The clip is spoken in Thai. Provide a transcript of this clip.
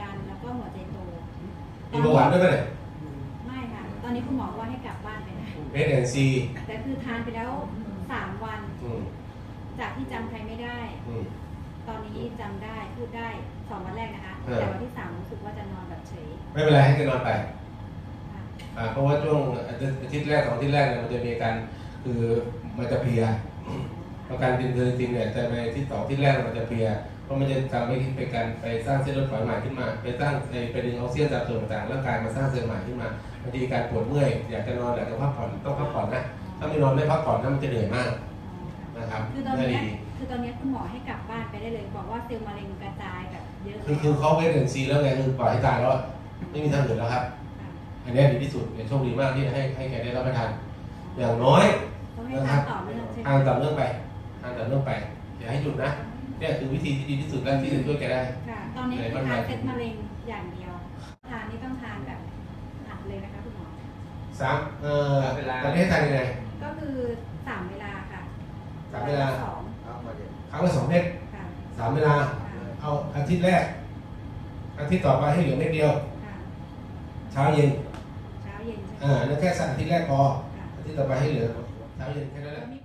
ดันแล้วก็หัวใจโตมีเบาหวานด้วยไหมเนี่ยไม่ค่ะ ตอนนี้คุณหมอว่าให้กลับบ้านไปนะเอสแอนซี แต่คือทานไปแล้วสามวันอืมจากที่จำใครไม่ได้อืมตอนนี้จำได้พูดได้สองวันแรกนะคะ เออ แต่วันที่สามรู้สึกว่าจะนอนแบบเฉยไม่เป็นไรให้แกนอนไป ค่ะอ่าเพราะว่าช่วงอาทิตย์แรกสองอาทิตย์แรกเนี่ยมันจะมีอาการคือมันจะเพลียอาการดินเทอร์จินเนี่ยแต่ในอาที่สองอาที่แรกมันจะเพลีย เพราะมันจะทำให้ไปการไปสร้างเส้นเลือดฝอยใหม่ขึ้นมา ไปสร้างไปไปดึงออกซิเจนจากส่วนต่างๆร่างกายมาสร้างเซลล์ใหม่ขึ้นมาบางทีการปวดเมื่อยอยากจะนอนอยากจะพักผ่อนต้องพักผ่อนนะถ้าไม่นอนไม่พักผ่อนนั่นมันจะเหนื่อยมากอ๋อค่ะนะครับคือตอนไม่เนี้ยดีคือตอนเนี้ยคุณหมอให้กลับบ้านไปได้เลยบอกว่าเซลล์มะเร็งกระจายแบบเยอะคือคือเขาเวทเอนซีแล้วไงคือปล่อยให้ตายแล้วอะไม่มีทางอื่นแล้วครับค่ะอันเนี้ยดีที่สุดเนี่ยโชคดีมากที่ให้ให้แกได้รับประทาน อย่างน้อยต้องให้นะคทารันบต่อเนื่องใช่ไหมทานต่อเนื่องไปทานต่อเนื่องไปอย่าให้หยุดนะ เนี่ยคือวิธีที่ดีที่สุดแล้วที่จะช่วยแกได้ ค่ะ ตอนนี้คือทานเซตมะเร็งอย่างเดียว ทานนี่ต้องทานแบบอัดเลยนะคะคุณหมอ สามเอ่อตอนนี้ให้ทานยังไงก็คือสามเวลาค่ะสามเวลา สองเอามาเดี๋ยวครั้งละสองเม็ดค่ะสามเวลาค่ะเอาอาทิตย์แรก อาทิตย์ต่อไปให้เหลือเม็ดเดียว ค่ะเช้าเย็นเช้าเย็นใช่ไหมอ่านั่นแค่สักอาทิตย์แรกพอ ค่ะอาทิตย์ต่อไปให้เหลือเช้าเย็นแค่นั้นแหแล้ละ วมี